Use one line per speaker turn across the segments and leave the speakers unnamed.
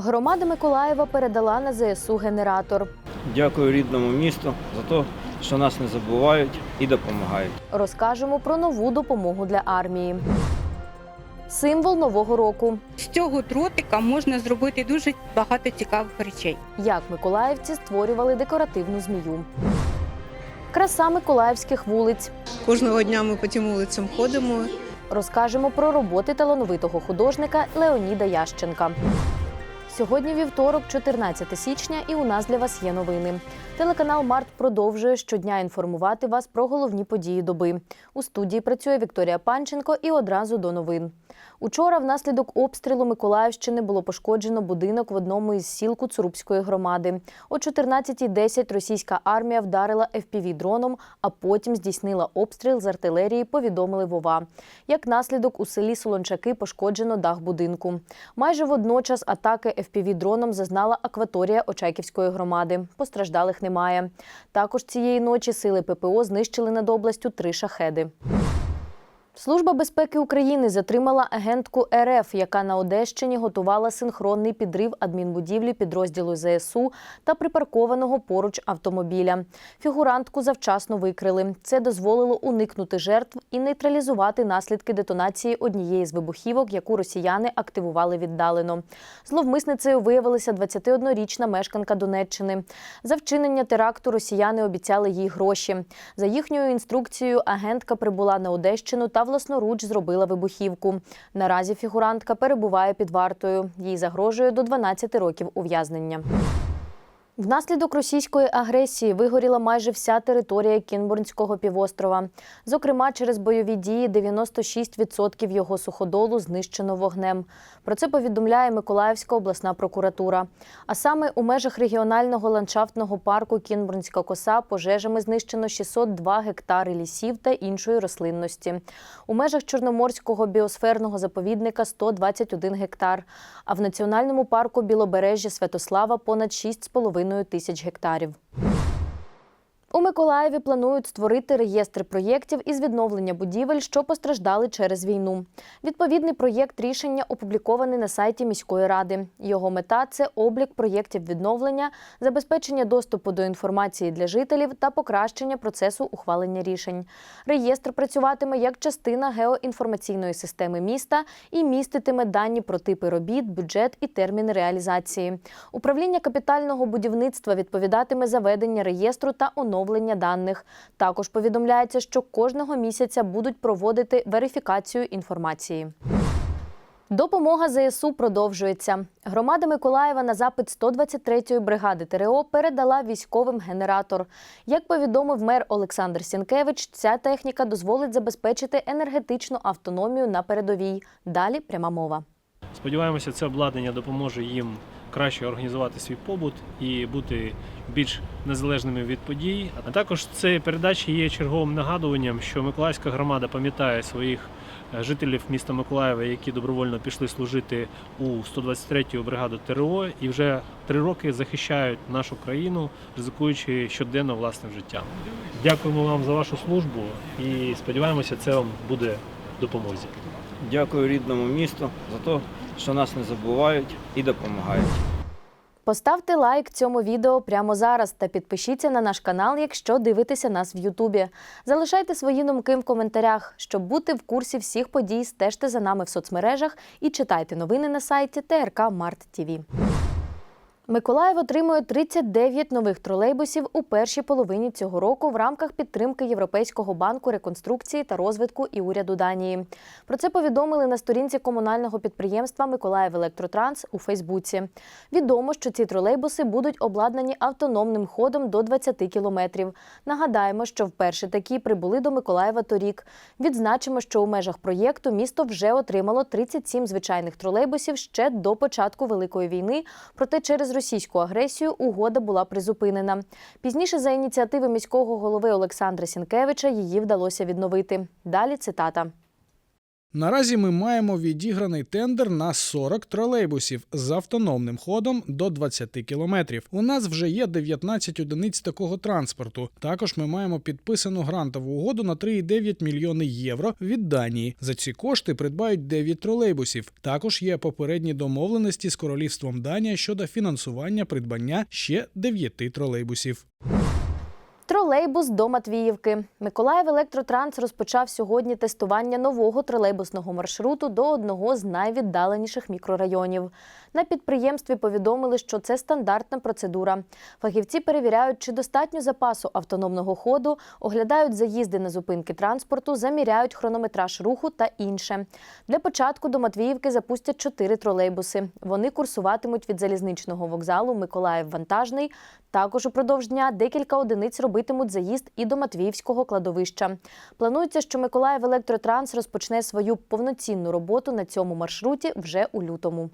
Громада Миколаєва передала на ЗСУ генератор.
Дякую рідному місту за те, що нас не забувають і допомагають.
Розкажемо про нову допомогу для армії. Символ нового року.
З цього дротика можна зробити дуже багато цікавих речей.
Як миколаївці створювали декоративну змію. Краса миколаївських вулиць.
Кожного дня ми по тим вулицям ходимо.
Розкажемо про роботи талановитого художника Леоніда Ященка. Сьогодні вівторок, 14 січня, і у нас для вас є новини. Телеканал Март продовжує щодня інформувати вас про головні події доби. У студії працює Вікторія Панченко і одразу до новин. Учора внаслідок обстрілу Миколаївщини було пошкоджено будинок в одному із сіл Куцурубської громади. О 14.10 російська армія вдарила FPV-дроном, а потім здійснила обстріл з артилерії, повідомили Вова. Як наслідок у селі Солончаки пошкоджено дах будинку. Майже водночас атаки FPV-дроном зазнала акваторія Очаківської громади. Постраждалих немає. Також цієї ночі сили ППО знищили над областю три шахеди. Служба безпеки України затримала агентку РФ, яка на Одещині готувала синхронний підрив адмінбудівлі підрозділу ЗСУ та припаркованого поруч автомобіля. Фігурантку завчасно викрили. Це дозволило уникнути жертв і нейтралізувати наслідки детонації однієї з вибухівок, яку росіяни активували віддалено. Зловмисницею виявилася 21-річна мешканка Донеччини. За вчинення теракту росіяни обіцяли їй гроші. За їхньою інструкцією агентка прибула на Одещину та власноруч зробила вибухівку. Наразі фігурантка перебуває під вартою. Їй загрожує до 12 років ув'язнення. Внаслідок російської агресії вигоріла майже вся територія Кінбурнського півострова. Зокрема, через бойові дії 96% його суходолу знищено вогнем. Про це повідомляє Миколаївська обласна прокуратура. А саме у межах регіонального ландшафтного парку Кінбурнська коса пожежами знищено 602 гектари лісів та іншої рослинності. У межах Чорноморського біосферного заповідника 121 гектар. А в національному парку Білобережжя Святослава понад 6,5 тисяч гектарів. У Миколаєві планують створити реєстр проєктів із відновлення будівель, що постраждали через війну. Відповідний проєкт рішення опублікований на сайті міської ради. Його мета це облік проєктів відновлення, забезпечення доступу до інформації для жителів та покращення процесу ухвалення рішень. Реєстр працюватиме як частина геоінформаційної системи міста і міститиме дані про типи робіт, бюджет і терміни реалізації. Управління капітального будівництва відповідатиме за ведення реєстру та оновлення даних. Також повідомляється, що кожного місяця будуть проводити верифікацію інформації. Допомога ЗСУ продовжується. Громада Миколаєва на запит 123-ї бригади ТРО передала військовим генератор. Як повідомив мер Олександр Сінкевич, ця техніка дозволить забезпечити енергетичну автономію на передовій. Далі пряма мова.
Сподіваємося, це обладнання допоможе їм краще організувати свій побут і бути більш незалежними від подій. А також це передача є черговим нагадуванням, що Миколаївська громада пам'ятає своїх е, жителів міста Миколаєва, які добровольно пішли служити у 123-ю бригаду ТРО і вже три роки захищають нашу країну, ризикуючи щоденно власним життям. Дякуємо вам за вашу службу і сподіваємося, це вам буде допомозі.
Дякую рідному місту за те, що нас не забувають і допомагають.
Поставте лайк цьому відео прямо зараз та підпишіться на наш канал, якщо дивитеся нас в Ютубі. Залишайте свої думки в коментарях. Щоб бути в курсі всіх подій, стежте за нами в соцмережах і читайте новини на сайті ТРК Март ТІВІ. Миколаїв отримує 39 нових тролейбусів у першій половині цього року в рамках підтримки Європейського банку реконструкції та розвитку і уряду Данії. Про це повідомили на сторінці комунального підприємства Миколаїв Електротранс у Фейсбуці. Відомо, що ці тролейбуси будуть обладнані автономним ходом до 20 кілометрів. Нагадаємо, що вперше такі прибули до Миколаєва торік. Відзначимо, що у межах проєкту місто вже отримало 37 звичайних тролейбусів ще до початку Великої війни. Проте через російську агресію угода була призупинена. Пізніше за ініціативи міського голови Олександра Сінкевича її вдалося відновити. Далі цитата.
Наразі ми маємо відіграний тендер на 40 тролейбусів з автономним ходом до 20 кілометрів. У нас вже є 19 одиниць такого транспорту. Також ми маємо підписану грантову угоду на 3,9 мільйони євро від Данії. За ці кошти придбають 9 тролейбусів. Також є попередні домовленості з королівством Данія щодо фінансування придбання ще 9 тролейбусів.
Тролейбус до Матвіївки. Миколаїв Електротранс розпочав сьогодні тестування нового тролейбусного маршруту до одного з найвіддаленіших мікрорайонів. На підприємстві повідомили, що це стандартна процедура. Фахівці перевіряють, чи достатньо запасу автономного ходу, оглядають заїзди на зупинки транспорту, заміряють хронометраж руху та інше. Для початку до Матвіївки запустять чотири тролейбуси. Вони курсуватимуть від залізничного вокзалу Миколаїв Вантажний. Також упродовж дня декілька одиниць робитимуть заїзд і до Матвіївського кладовища. Планується, що Миколаїв Електротранс розпочне свою повноцінну роботу на цьому маршруті вже у лютому.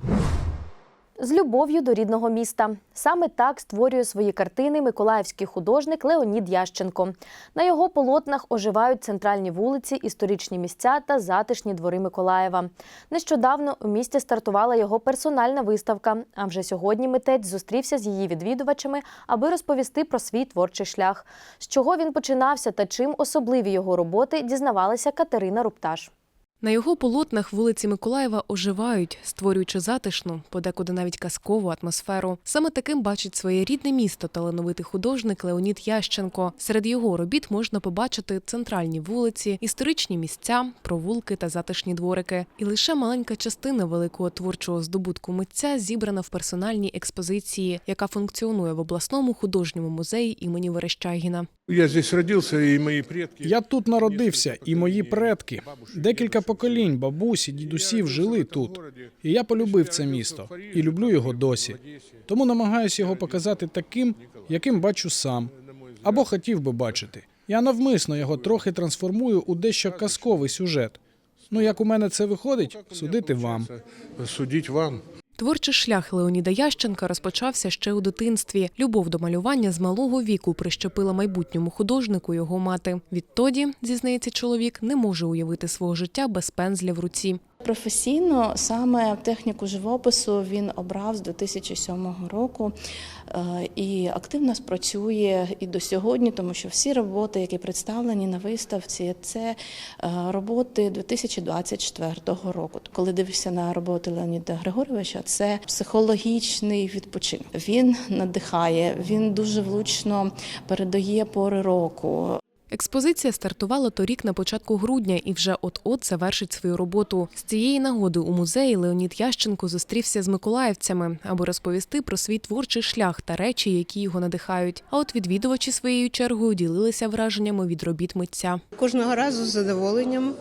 З любов'ю до рідного міста саме так створює свої картини миколаївський художник Леонід Ященко. На його полотнах оживають центральні вулиці, історичні місця та затишні двори Миколаєва. Нещодавно у місті стартувала його персональна виставка. А вже сьогодні митець зустрівся з її відвідувачами, аби розповісти про свій творчий шлях. З чого він починався та чим особливі його роботи, дізнавалася Катерина Рупташ.
На його полотнах вулиці Миколаєва оживають, створюючи затишну, подекуди навіть казкову атмосферу. Саме таким бачить своє рідне місто талановитий художник Леонід Ященко. Серед його робіт можна побачити центральні вулиці, історичні місця, провулки та затишні дворики. І лише маленька частина великого творчого здобутку митця зібрана в персональній експозиції, яка функціонує в обласному художньому музеї імені Верещагіна.
Я здесь родился, и мои предки...
Я тут народився, і мої предки. Декілька поколінь бабусі, дідусів жили тут. І я полюбив це місто і люблю його досі. Тому намагаюся його показати таким, яким бачу сам, або хотів би бачити. Я навмисно його трохи трансформую у дещо казковий сюжет. Ну як у мене це виходить, судити вам.
Судіть вам.
Творчий шлях Леоніда Ященка розпочався ще у дитинстві. Любов до малювання з малого віку прищепила майбутньому художнику його мати. Відтоді, зізнається чоловік, не може уявити свого життя без пензля в руці.
Професійно саме техніку живопису він обрав з 2007 року е, і активно спрацює і до сьогодні, тому що всі роботи, які представлені на виставці, це е, роботи 2024 року. Коли дивишся на роботи Леоніда Григоровича, це психологічний відпочинок. Він надихає, він дуже влучно передає пори року.
Експозиція стартувала торік на початку грудня і вже от-от завершить свою роботу. З цієї нагоди у музеї Леонід Ященко зустрівся з миколаївцями, аби розповісти про свій творчий шлях та речі, які його надихають. А от відвідувачі своєю чергою ділилися враженнями від робіт митця.
Кожного разу з задоволенням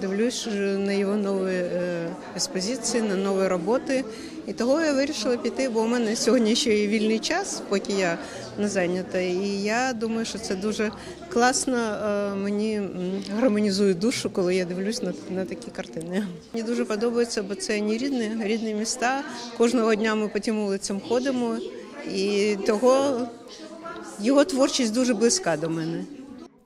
дивлюсь на його нові е, експозиції, на нові роботи. І того я вирішила піти, бо у мене сьогодні ще є вільний час, поки я не зайнята. І я думаю, що це дуже класно е, мені гармонізує душу, коли я дивлюсь на, на такі картини. Мені дуже подобається, бо це не рідні, рідні міста. Кожного дня ми по тим вулицям ходимо, і того його творчість дуже близька до мене.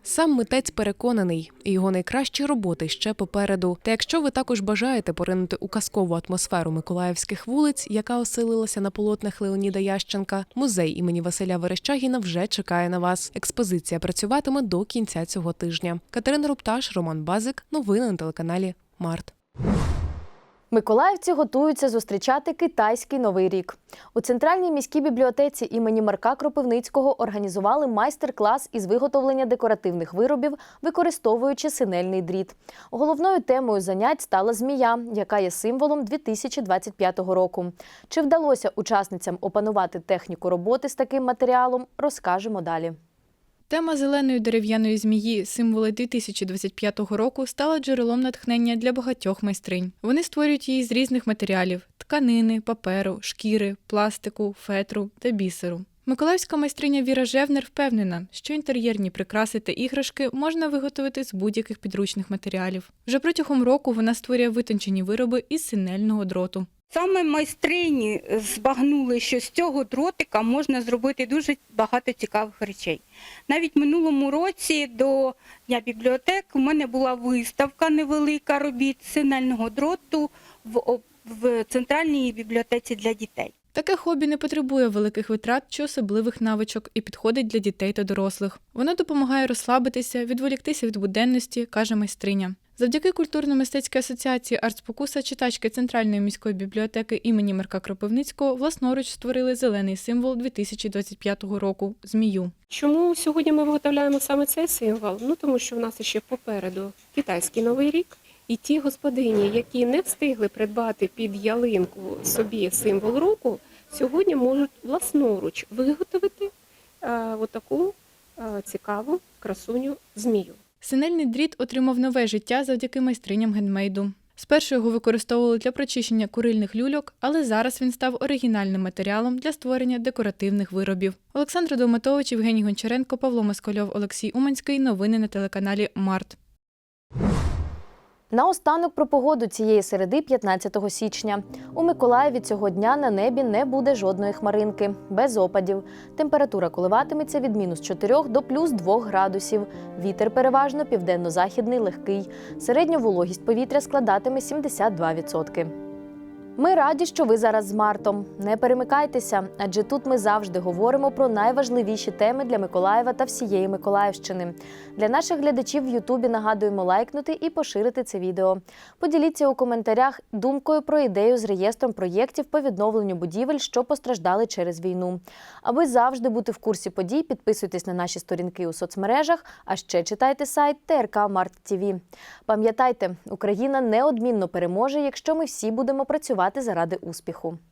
Сам митець переконаний, його найкращі роботи ще попереду. Та якщо ви також бажаєте поринути у казкову атмосферу миколаївських вулиць, яка оселилася на полотнах Леоніда Ященка, музей імені Василя Верещагіна вже чекає на вас. Експозиція працюватиме до кінця цього тижня. Катерина Рупташ, Роман Базик. Новини на телеканалі Март.
Миколаївці готуються зустрічати китайський новий рік. У центральній міській бібліотеці імені Марка Кропивницького організували майстер-клас із виготовлення декоративних виробів, використовуючи синельний дріт. Головною темою занять стала змія, яка є символом 2025 року. Чи вдалося учасницям опанувати техніку роботи з таким матеріалом, розкажемо далі.
Тема зеленої дерев'яної змії, символи 2025 року, стала джерелом натхнення для багатьох майстринь. Вони створюють її з різних матеріалів: тканини, паперу, шкіри, пластику, фетру та бісеру. Миколаївська майстриня Віра Жевнер впевнена, що інтер'єрні прикраси та іграшки можна виготовити з будь-яких підручних матеріалів. Вже протягом року вона створює витончені вироби із синельного дроту.
Саме майстрині збагнули, що з цього дротика можна зробити дуже багато цікавих речей. Навіть минулому році до Дня бібліотек у мене була виставка невелика робіт сигнального дроту в, в центральній бібліотеці для дітей.
Таке хобі не потребує великих витрат чи особливих навичок і підходить для дітей та дорослих. Воно допомагає розслабитися, відволіктися від буденності, каже майстриня. Завдяки культурно-мистецькій асоціації «Артспокуса» читачки Центральної міської бібліотеки імені Марка Кропивницького власноруч створили зелений символ 2025 року змію.
Чому сьогодні ми виготовляємо саме цей символ? Ну тому що в нас ще попереду китайський новий рік, і ті господині, які не встигли придбати під ялинку собі символ року, сьогодні можуть власноруч виготовити е, отаку е, цікаву красуню змію.
Синельний дріт отримав нове життя завдяки майстриням гендмейду. Спершу його використовували для прочищення курильних люльок, але зараз він став оригінальним матеріалом для створення декоративних виробів. Олександр Довматович, Євгеній Гончаренко, Павло Москольов, Олексій Уманський. Новини на телеканалі Март.
Наостанок про погоду цієї середи 15 січня. У Миколаєві цього дня на небі не буде жодної хмаринки, без опадів. Температура коливатиметься від мінус 4 до плюс 2 градусів. Вітер переважно південно-західний легкий. Середня вологість повітря складатиме 72%. Ми раді, що ви зараз з Мартом. Не перемикайтеся, адже тут ми завжди говоримо про найважливіші теми для Миколаєва та всієї Миколаївщини. Для наших глядачів в Ютубі нагадуємо лайкнути і поширити це відео. Поділіться у коментарях думкою про ідею з реєстром проєктів по відновленню будівель, що постраждали через війну. Аби завжди бути в курсі подій, підписуйтесь на наші сторінки у соцмережах, а ще читайте сайт ТРК Март ТІВІ. Пам'ятайте, Україна неодмінно переможе, якщо ми всі будемо працювати заради успіху.